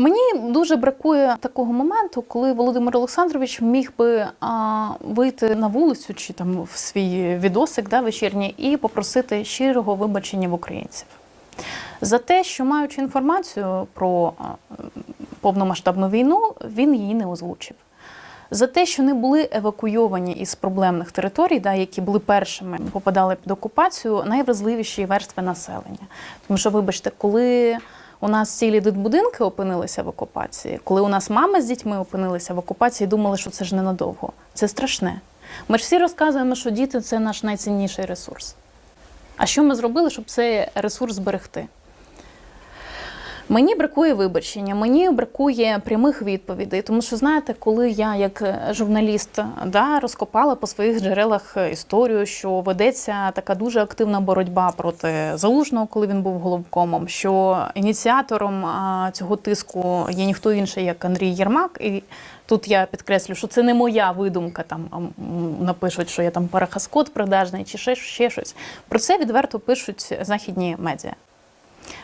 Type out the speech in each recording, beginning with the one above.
Мені дуже бракує такого моменту, коли Володимир Олександрович міг би а, вийти на вулицю чи там в свій відосик да, вечірній і попросити щирого вибачення в українців за те, що маючи інформацію про повномасштабну війну, він її не озвучив. За те, що не були евакуйовані із проблемних територій, да, які були першими, попадали під окупацію, найвразливіші верстви населення. Тому що, вибачте, коли у нас цілі дитбудинки опинилися в окупації, коли у нас мами з дітьми опинилися в окупації, думали, що це ж ненадовго. Це страшне. Ми ж всі розказуємо, що діти це наш найцінніший ресурс. А що ми зробили, щоб цей ресурс зберегти? Мені бракує вибачення, мені бракує прямих відповідей, тому що знаєте, коли я як е, журналіст да, розкопала по своїх джерелах е, історію, що ведеться така дуже активна боротьба проти залужного, коли він був головкомом, що ініціатором цього тиску є ніхто інший, як Андрій Єрмак. І тут я підкреслю, що це не моя видумка. Там напишуть, що я там парахаскот продажний чи ще, ще щось. Про це відверто пишуть західні медіа.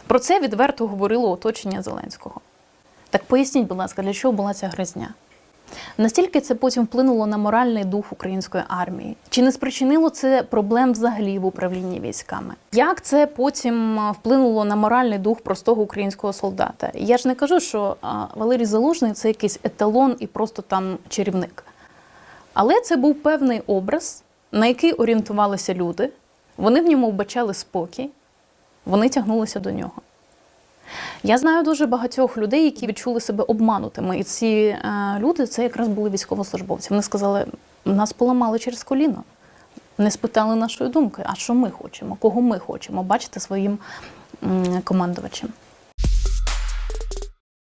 Про це відверто говорило оточення Зеленського. Так поясніть, будь ласка, для чого була ця гризня? Настільки це потім вплинуло на моральний дух української армії? Чи не спричинило це проблем взагалі в управлінні військами? Як це потім вплинуло на моральний дух простого українського солдата? Я ж не кажу, що Валерій Залужний це якийсь еталон і просто там чарівник. Але це був певний образ, на який орієнтувалися люди. Вони в ньому вбачали спокій, вони тягнулися до нього. Я знаю дуже багатьох людей, які відчули себе обманутими. І ці е, люди це якраз були військовослужбовці. Вони сказали, нас поламали через коліно. Не спитали нашої думки, а що ми хочемо, кого ми хочемо бачити своїм е, командувачем.